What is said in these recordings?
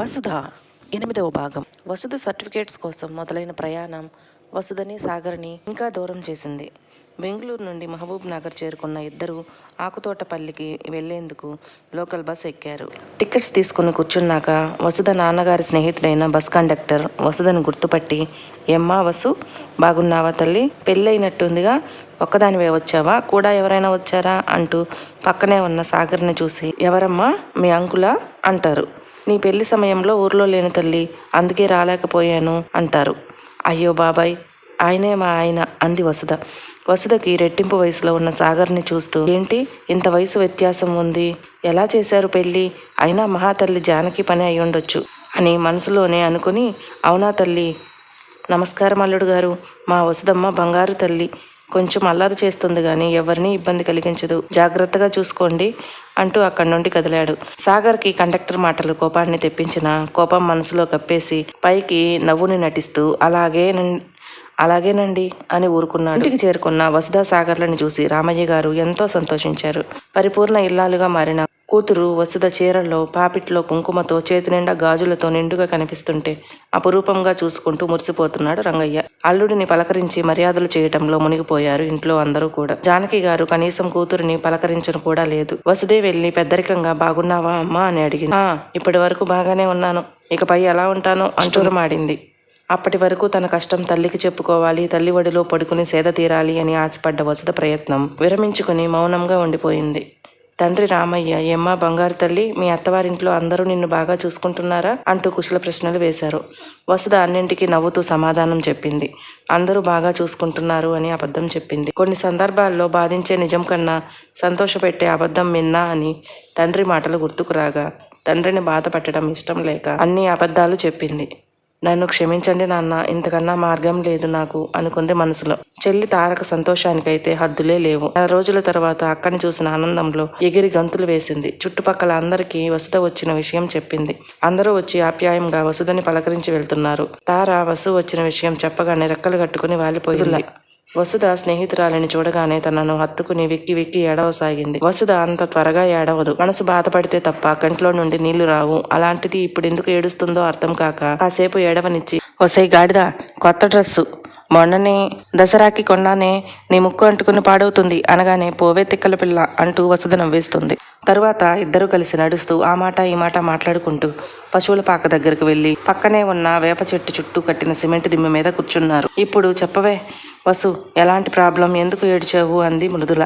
వసుధ ఎనిమిదవ భాగం. వసుధ సర్టిఫికేట్స్ కోసం మొదలైన ప్రయాణం వసుధని సాగర్ని ఇంకా దూరం చేసింది. బెంగళూరు నుండి మహబూబ్ నగర్ చేరుకున్న ఇద్దరు ఆకుతోటపల్లికి వెళ్ళేందుకు లోకల్ బస్ ఎక్కారు. టికెట్స్ తీసుకుని కూర్చున్నాక వసుధ నాన్నగారి స్నేహితుడైన బస్ కండక్టర్ వసుధను గుర్తుపట్టి ఎమ్మా వసు బాగున్నావా తల్లి? పెళ్ళైనట్టుందిగా. ఒక్కదానివే వచ్చావా? కూడా ఎవరైనా వచ్చారా? అంటూ పక్కనే ఉన్న సాగర్ని చూసి ఎవరమ్మా? మీ అంకులా? అంటారు. నీ పెళ్ళి సమయంలో ఊర్లో లేని తల్లి అందుకే రాలేకపోయాను అంటారు. అయ్యో బాబాయ్ ఆయనే మా ఆయన అంది వసుధ. వసుధకి రెట్టింపు వయసులో ఉన్న సాగర్ని చూస్తూ ఏంటి ఇంత వయసు వ్యత్యాసం ఉంది? ఎలా చేశారు పెళ్ళి? అయినా మహాతల్లి జానకి పని అయి ఉండొచ్చు. అని మనసులోనే అనుకుని అవునా తల్లి నమస్కారం అల్లుడు గారు మా వసుదమ్మ బంగారు తల్లి కొంచెం అల్లరి చేస్తుంది కానీ ఎవరిని ఇబ్బంది కలిగించదు. జాగ్రత్తగా చూసుకోండి అంటూ అక్కడి నుండి కదిలాడు. సాగర్కి కండక్టర్ మాటలు కోపాన్ని తెప్పించిన కోపం మనసులో కప్పేసి పైకి నవ్వుని నటిస్తూ అలాగే అలాగేనండి అని ఊరుకున్నాడు. ఇంటికి చేరుకున్న వసుధా సాగర్లను చూసి రామయ్య గారు ఎంతో సంతోషించారు. పరిపూర్ణ ఇల్లాలుగా మారిన కూతురు వసుధ చీరల్లో పాపిట్లో కుంకుమతో చేతి నిండా గాజులతో నిండుగా కనిపిస్తుంటే అపురూపంగా చూసుకుంటూ మురిసిపోతున్నాడు రంగయ్య. అల్లుడిని పలకరించి మర్యాదలు చేయటంలో మునిగిపోయారు ఇంట్లో అందరూ కూడా. జానకి గారు కనీసం కూతురిని పలకరించను కూడా లేదు. వసుదే వెళ్ళి పెద్దరికంగా బాగున్నావా అమ్మా? అని అడిగింది. ఇప్పటి వరకు బాగానే ఉన్నాను. ఇకపై ఎలా ఉంటాను అంటూరమాడింది. అప్పటి వరకు తన కష్టం తల్లికి చెప్పుకోవాలి తల్లి ఒడిలో పడుకుని సేద తీరాలి అని ఆశపడ్డ వసుద ప్రయత్నం విరమించుకుని మౌనంగా ఉండిపోయింది. తండ్రి రామయ్య ఏమ్మా బంగారు తల్లి మీ అత్తవారింట్లో అందరూ నిన్ను బాగా చూసుకుంటున్నారా? అంటూ కుశల ప్రశ్నలు వేశారు. వసుధ అన్నింటికీ నవ్వుతూ సమాధానం చెప్పింది. అందరూ బాగా చూసుకుంటున్నారు అని అబద్ధం చెప్పింది. కొన్ని సందర్భాల్లో బాధించే నిజం కన్నా సంతోషపెట్టే అబద్ధం మిన్నా అని తండ్రి మాటలు గుర్తుకు రాగా తండ్రిని బాధ పెట్టడం ఇష్టం లేక అన్ని అబద్ధాలు చెప్పింది. నన్ను క్షమించండి నాన్న ఇంతకన్నా మార్గం లేదు నాకు అనుకుంది మనసులో. చెల్లి తారక సంతోషానికైతే హద్దులే లేవు. నెల రోజుల తర్వాత అక్కని చూసిన ఆనందంలో ఎగిరి గంతులు వేసింది. చుట్టుపక్కల అందరికీ వసుధ వచ్చిన విషయం చెప్పింది. అందరూ వచ్చి ఆప్యాయంగా వసుధని పలకరించి వెళ్తున్నారు. తార వసు వచ్చిన విషయం చెప్పగానే రెక్కలు కట్టుకుని వాలిపోయింది. వసుధ స్నేహితురాలిని చూడగానే తనను హత్తుకుని వెక్కి వెక్కి ఏడవసాగింది. వసుధ అంత త్వరగా ఏడవదు. మనసు బాధపడితే తప్ప కంట్లో నుండి నీళ్ళు రావు. అలాంటిది ఇప్పుడు ఎందుకు ఏడుస్తుందో అర్థం కాక కాసేపు ఏడవనిచ్చి ఒసై గాడిద కొత్త డ్రెస్సు. మొన్ననే దసరాకి కొన్నానే నీ ముక్కు అంటుకుని పాడవుతుంది అనగానే పోవే తిక్కల పిల్ల అంటూ వసుధ నవ్వేస్తుంది. తరువాత ఇద్దరు కలిసి నడుస్తూ ఆ మాట ఈ మాట మాట్లాడుకుంటూ పశువుల పాక దగ్గరకు వెళ్ళి పక్కనే ఉన్న వేప చెట్టు చుట్టూ కట్టిన సిమెంట్ దిమ్మె మీద కూర్చున్నారు. ఇప్పుడు చెప్పవే వసు ఎలాంటి ప్రాబ్లం ఎందుకు ఏడ్చావు? అంది మృదుల.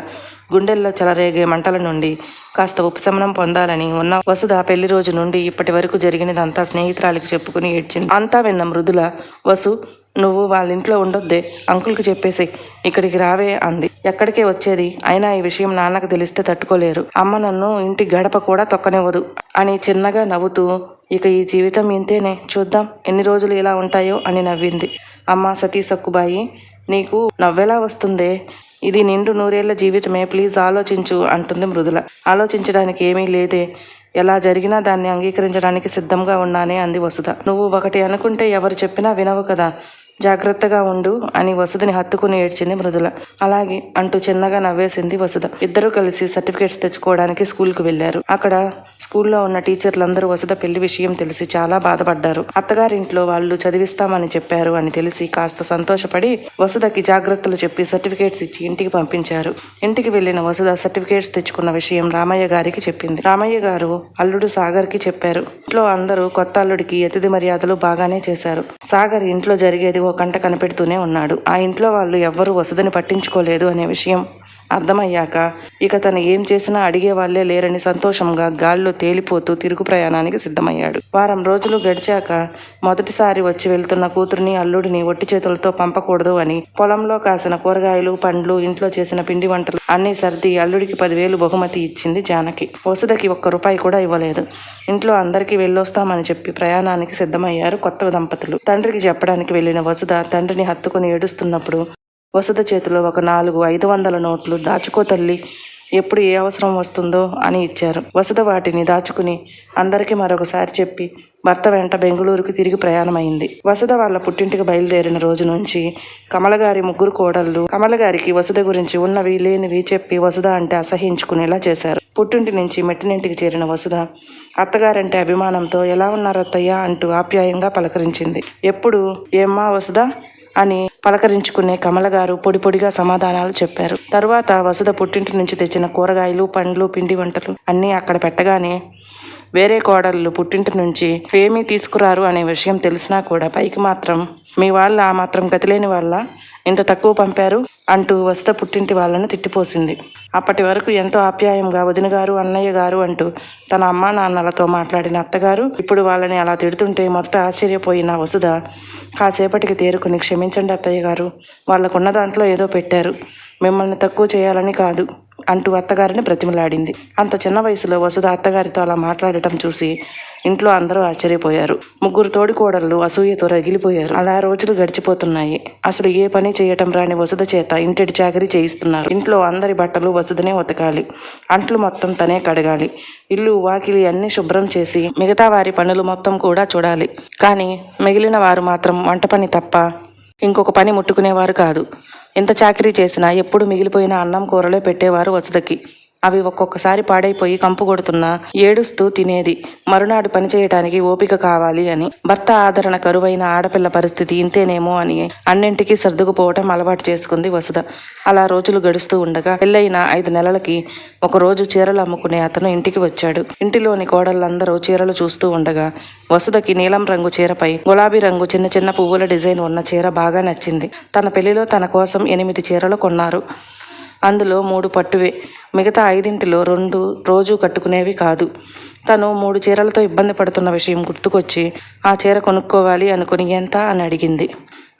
గుండెల్లో చెలరేగే మంటల నుండి కాస్త ఉపశమనం పొందాలని ఉన్న వసుధ పెళ్ళి రోజు నుండి ఇప్పటి వరకు జరిగినదంతా స్నేహితురాలికి చెప్పుకుని ఏడ్చింది. అంతా విన్న మృదుల వసు నువ్వు వాళ్ళ ఇంట్లో ఉండొద్దే అంకుల్కి చెప్పేసి ఇక్కడికి రావే అంది. ఎక్కడికే వచ్చేది? అయినా ఈ విషయం నాన్నకు తెలిస్తే తట్టుకోలేరు. అమ్మ నన్ను ఇంటి గడప కూడా తొక్కనివ్వదు అని చిన్నగా నవ్వుతూ ఇక ఈ జీవితం ఇంతేనే చూద్దాం ఎన్ని రోజులు ఇలా ఉంటాయో అని నవ్వింది. అమ్మ సతీ సక్కుబాయి నీకు నవ్వెలా వస్తుందే? ఇది నిండు నూరేళ్ళ జీవితమే. ప్లీజ్ ఆలోచించు అంటుంది మృదుల. ఆలోచించడానికి ఏమీ లేదే. ఎలా జరిగినా దాన్ని అంగీకరించడానికి సిద్ధంగా ఉన్నానే అంది వసుధ. నువ్వు ఒకటి అనుకుంటే ఎవరు చెప్పినా వినవు కదా. జాగ్రత్తగా ఉండు అని వసుధని హత్తుకుని ఏడ్చింది మృదుల. అలాగే అంటూ చిన్నగా నవ్వేసింది వసుధ. ఇద్దరూ కలిసి సర్టిఫికేట్స్ తెచ్చుకోవడానికి స్కూల్కు వెళ్ళారు అక్కడ స్కూల్లో ఉన్న టీచర్లందరూ వసుధ పెళ్ళి విషయం తెలిసి చాలా బాధపడ్డారు. అత్తగారింట్లో వాళ్ళు చదివిస్తామని చెప్పారు అని తెలిసి కాస్త సంతోషపడి వసుధకి జాగ్రత్తలు చెప్పి సర్టిఫికేట్స్ ఇచ్చి ఇంటికి పంపించారు. ఇంటికి వెళ్ళిన వసుధ సర్టిఫికేట్స్ తెచ్చుకున్న విషయం రామయ్య గారికి చెప్పింది. రామయ్య గారు అల్లుడు సాగర్కి చెప్పారు. ఇంట్లో అందరూ కొత్త అల్లుడికి అతిథి మర్యాదలు బాగానే చేశారు. సాగర్ ఇంట్లో జరిగేది ఓ కంట కనిపెడుతూనే ఉన్నాడు. ఆ ఇంట్లో వాళ్ళు ఎవ్వరూ వసతిని పట్టించుకోలేదు అనే విషయం అర్థమయ్యాక ఇక తను ఏం చేసినా అడిగే వాళ్ళే లేరని సంతోషంగా గాల్లో తేలిపోతూ తిరుగు ప్రయాణానికి సిద్ధమయ్యాడు. వారం రోజులు గడిచాక మొదటిసారి వచ్చి వెళ్తున్న కూతురిని అల్లుడిని ఒట్టి చేతులతో పంపకూడదు అని పొలంలో కాసిన కూరగాయలు పండ్లు ఇంట్లో చేసిన పిండి వంటలు అన్నీ సర్ది అల్లుడికి పదివేలు బహుమతి ఇచ్చింది జానకి. వసుదకి ఒక్క రూపాయి కూడా ఇవ్వలేదు. ఇంట్లో అందరికీ వెళ్ళొస్తామని చెప్పి ప్రయాణానికి సిద్ధమయ్యారు కొత్త దంపతులు. తండ్రికి చెప్పడానికి వెళ్ళిన వసుద తండ్రిని హత్తుకుని ఏడుస్తున్నప్పుడు వసుద చేతిలో ఒక నాలుగు ఐదు వందల నోట్లు దాచుకో తల్లి ఎప్పుడు ఏ అవసరం వస్తుందో అని ఇచ్చారు. వసుద వాటిని దాచుకుని అందరికీ మరొకసారి చెప్పి భర్త వెంట బెంగళూరుకు తిరిగి ప్రయాణమైంది. వసద వాళ్ళ పుట్టింటికి బయలుదేరిన రోజు నుంచి కమలగారి ముగ్గురు కోడళ్ళు కమలగారికి వసుధ గురించి ఉన్నవి లేనివి చెప్పి వసుధ అంటే అసహించుకునేలా చేశారు. పుట్టింటి నుంచి మెట్టినింటికి చేరిన వసుధ అత్తగారంటే అభిమానంతో ఎలా ఉన్నారు అత్తయ్య? అంటూ ఆప్యాయంగా పలకరించింది. ఎప్పుడు? ఏమ్మా వసుధ? అని పలకరించుకునే కమలగారు పొడి పొడిగా సమాధానాలు చెప్పారు. తరువాత వసుధ పుట్టింటి నుంచి తెచ్చిన కూరగాయలు పండ్లు పిండి వంటలు అన్నీ అక్కడ పెట్టగానే వేరే కోడళ్ళు పుట్టింటి నుంచి ఏమీ తీసుకురారు అనే విషయం తెలిసినా కూడా పైకి మాత్రం మీ వాళ్ళ ఆ మాత్రం గతిలేని వాళ్ళ ఇంత తక్కువ పంపారు అంటూ వస్త పుట్టింటి వాళ్ళను తిట్టిపోసింది. అప్పటి వరకు ఎంతో ఆప్యాయంగా వదిన గారు అన్నయ్య గారు అంటూ తన అమ్మా నాన్నలతో మాట్లాడిన అత్తగారు ఇప్పుడు వాళ్ళని అలా తిడుతుంటే మొదట ఆశ్చర్యపోయిన వసుధ కాసేపటికి తేరుకుని క్షమించండి అత్తయ్య గారు వాళ్ళకున్న దాంట్లో ఏదో పెట్టారు. మిమ్మల్ని తక్కువ చేయాలని కాదు. అంటూ అత్తగారిని బ్రతిమలాడింది. అంత చిన్న వయసులో వసుధ అత్తగారితో అలా మాట్లాడటం చూసి ఇంట్లో అందరూ ఆశ్చర్యపోయారు. ముగ్గురు తోడికోడళ్ళు అసూయతో రగిలిపోయారు. అలా రోజులు గడిచిపోతున్నాయి. అసలు ఏ పని చేయటం రాని వసుధ చేత ఇంటిటి చాకరీ చేయిస్తున్నారు. ఇంట్లో అందరి బట్టలు వసుధనే ఉతకాలి. అంట్లు మొత్తం తనే కడగాలి. ఇల్లు వాకిలి అన్ని శుభ్రం చేసి మిగతా వారి పనులు మొత్తం కూడా చూడాలి. కానీ మిగిలిన వారు మాత్రం వంట పని తప్ప ఇంకొక పని ముట్టుకునేవారు కాదు. ఎంత చాకరీ చేసినా ఎప్పుడు మిగిలిపోయిన అన్నం కూరలే పెట్టేవారు వసుదకి. అవి ఒక్కొక్కసారి పాడైపోయి కంపు కొడుతున్నా ఏడుస్తూ తినేది. మరునాడు పని చేయటానికి ఓపిక కావాలి అని భర్త ఆదరణ కరువైన ఆడపిల్ల పరిస్థితి ఇంతేనేమో అని అన్నింటికీ సర్దుకుపోవటం అలవాటు చేసుకుంది వసుధ. అలా రోజులు గడుస్తూ ఉండగా పెళ్ళైన ఐదు నెలలకి ఒక రోజు చీరలు అమ్ముకునే అతను ఇంటికి వచ్చాడు. ఇంటిలోని కోడళ్ళందరూ చీరలు చూస్తూ ఉండగా వసుధకి నీలం రంగు చీరపై గులాబీ రంగు చిన్న చిన్న పువ్వుల డిజైన్ ఉన్న చీర బాగా నచ్చింది. తన పెళ్ళిలో తన కోసం ఎనిమిది చీరలు కొన్నారు. అందులో మూడు పట్టువే. మిగతా ఐదింటిలో రెండు రోజు కట్టుకునేవి కాదు. తను మూడు చీరలతో ఇబ్బంది పడుతున్న విషయం గుర్తుకొచ్చి ఆ చీర కొనుక్కోవాలి అనుకుని ఎంత? అని అడిగింది.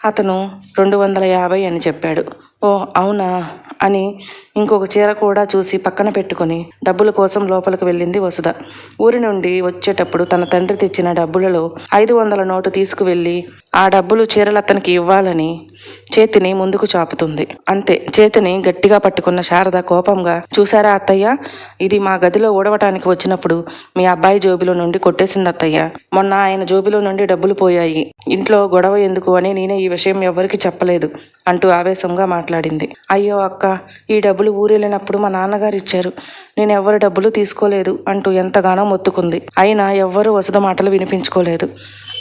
అతను రెండు వందల యాభై అని చెప్పాడు. ఓ అవునా? అని ఇంకొక చీర కూడా చూసి పక్కన పెట్టుకుని డబ్బుల కోసం లోపలికి వెళ్ళింది వసుధ. ఊరి నుండి వచ్చేటప్పుడు తన తండ్రి తెచ్చిన డబ్బులలో ఐదు వందల నోటు తీసుకువెళ్ళి ఆ డబ్బులు చీరలు అతనికి ఇవ్వాలని చేతిని ముందుకు చాపుతుంది. అంతే చేతిని గట్టిగా పట్టుకున్న శారద కోపంగా చూసారా అత్తయ్య? ఇది మా గదిలో ఊడవటానికి వచ్చినప్పుడు మీ అబ్బాయి జోబిలో నుండి కొట్టేసింది అత్తయ్య. మొన్న ఆయన జోబిలో నుండి డబ్బులు పోయాయి. ఇంట్లో గొడవ ఎందుకు అని నేనే ఈ విషయం ఎవరికి చెప్పలేదు అంటూ ఆవేశంగా మాట్లాడింది. అయ్యో అక్క ఈ డబ్బులు ఊరెళ్ళినప్పుడు మా నాన్నగారు ఇచ్చారు. నేను ఎవరి డబ్బులు తీసుకోలేదు అంటూ ఎంతగానో మొత్తుకుంది. అయినా ఎవ్వరూ వసద మాటలు వినిపించుకోలేదు.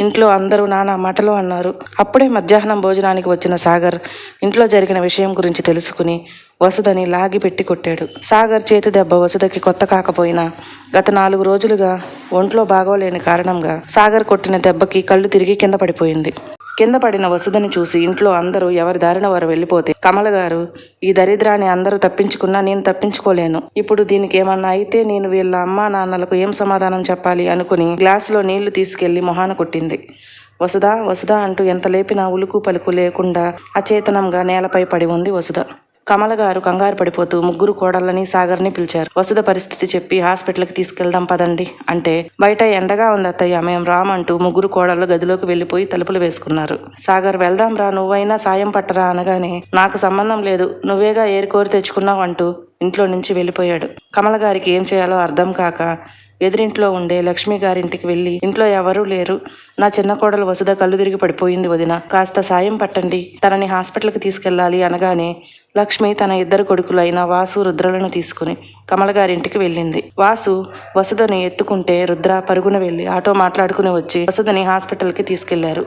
ఇంట్లో అందరూ నానా మాటలు అన్నారు. అప్పుడే మధ్యాహ్నం భోజనానికి వచ్చిన సాగర్ ఇంట్లో జరిగిన విషయం గురించి తెలుసుకుని వసుదని లాగి పెట్టి కొట్టాడు. సాగర్ చేతి దెబ్బ వసుదకి కొత్త కాకపోయినా గత నాలుగు రోజులుగా ఒంట్లో బాగోలేని కారణంగా సాగర్ కొట్టిన దెబ్బకి కళ్ళు తిరిగి కింద పడిపోయింది. కింద పడిన వసుదని చూసి ఇంట్లో అందరూ ఎవరి దారిన వారు వెళ్ళిపోతే కమల గారు ఈ దరిద్రాన్ని అందరూ తప్పించుకున్నా నేను తప్పించుకోలేను. ఇప్పుడు దీనికి ఏమన్నా అయితే నేను వీళ్ళ అమ్మా నాన్నలకు ఏం సమాధానం చెప్పాలి అనుకుని గ్లాసులో నీళ్ళు తీసుకెళ్ళి మొహాన కొట్టింది. వసుధ వసుధ అంటూ ఎంత లేపినా ఉలుకు పలుకు లేకుండా అచేతనంగా నేలపై పడి ఉంది వసుధ. కమల గారు కంగారు పడిపోతూ ముగ్గురు కోడళ్ళని సాగర్ని పిలిచారు. వసుధ పరిస్థితి చెప్పి హాస్పిటల్కి తీసుకెళ్దాం పదండి అంటే బయట ఎండగా ఉంది అత్తయ్య మేము రామంటూ ముగ్గురు కోడళ్ళు గదిలోకి వెళ్ళిపోయి తలుపులు వేసుకున్నారు. సాగర్ వెళ్దాం రా నువ్వైనా సాయం పట్టరా అనగానే నాకు సంబంధం లేదు నువ్వేగా ఏరుకోరు తెచ్చుకున్నావు అంటూ ఇంట్లో నుంచి వెళ్ళిపోయాడు. కమల గారికి ఏం చేయాలో అర్థం కాక ఎదురింట్లో ఉండే లక్ష్మి గారింటికి వెళ్ళి ఇంట్లో ఎవరూ లేరు. నా చిన్న కోడలు వసుధ కళ్ళు తిరిగి పడిపోయింది వదిన. కాస్త సాయం పట్టండి తనని హాస్పిటల్కి తీసుకెళ్ళాలి అనగానే లక్ష్మి తన ఇద్దరు కొడుకులైన వాసు రుద్రలను తీసుకుని కమల గారింటికి వెళ్ళింది. వాసు వసుధని ఎత్తుకుంటే రుద్ర పరుగున వెళ్ళి ఆటో మాట్లాడుకుని వచ్చి వసుధని హాస్పిటల్కి తీసుకెళ్ళారు.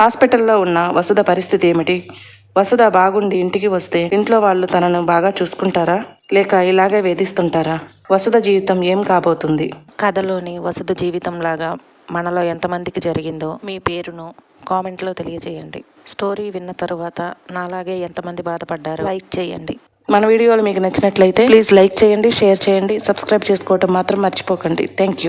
హాస్పిటల్లో ఉన్న వసుధ పరిస్థితి ఏమిటి? వసుధ బాగుండి ఇంటికి వస్తే ఇంట్లో వాళ్ళు తనను బాగా చూసుకుంటారా? లేక ఇలాగే వేధిస్తుంటారా? వసుధ జీవితం ఏం కాబోతుంది? కథలోని వసుధ జీవితం లాగా మనలో ఎంతమందికి జరిగిందో మీ పేరును కామెంట్లో తెలియజేయండి. స్టోరీ విన్న తరువాత నాలాగే ఎంతమంది బాధపడ్డారో లైక్ చేయండి. మన వీడియోలు మీకు నచ్చినట్లయితే ప్లీజ్ లైక్ చేయండి షేర్ చేయండి సబ్స్క్రైబ్ చేసుకోవటం మాత్రం మర్చిపోకండి. Thank you